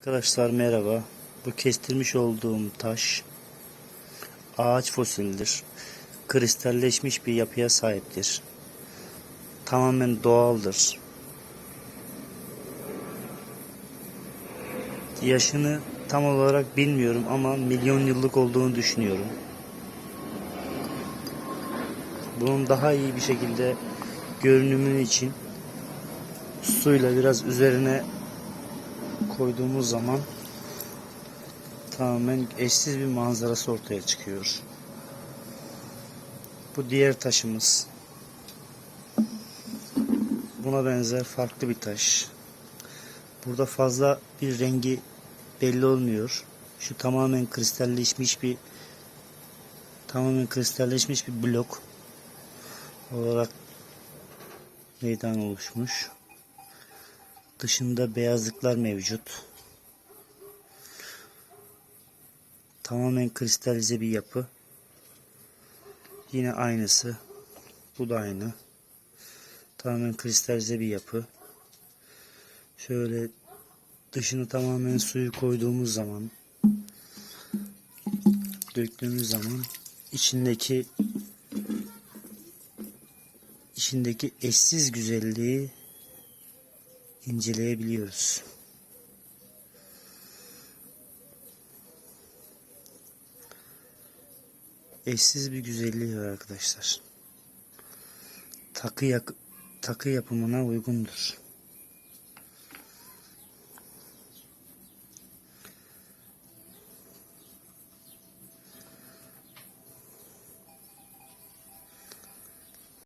Arkadaşlar merhaba. Bu kestirmiş olduğum taş ağaç fosilidir. Kristalleşmiş bir yapıya sahiptir. Tamamen doğaldır. Yaşını tam olarak bilmiyorum ama milyon yıllık olduğunu düşünüyorum. Bunun daha iyi bir şekilde görünümü için suyla biraz üzerine koyduğumuz zaman tamamen eşsiz bir manzarası ortaya çıkıyor. Bu diğer taşımız. Buna benzer farklı bir taş. Burada fazla bir rengi belli olmuyor. Şu tamamen kristalleşmiş bir tamamen kristalleşmiş bir blok olarak meydan oluşmuş. Dışında beyazlıklar mevcut. Tamamen kristalize bir yapı. Yine aynısı. Bu da aynı. Tamamen kristalize bir yapı. Şöyle dışını tamamen suyu koyduğumuz zaman döktüğümüz zaman içindeki içindeki eşsiz güzelliği inceleyebiliyoruz. Eşsiz bir güzelliği var arkadaşlar. Takı yak takı yapımına uygundur.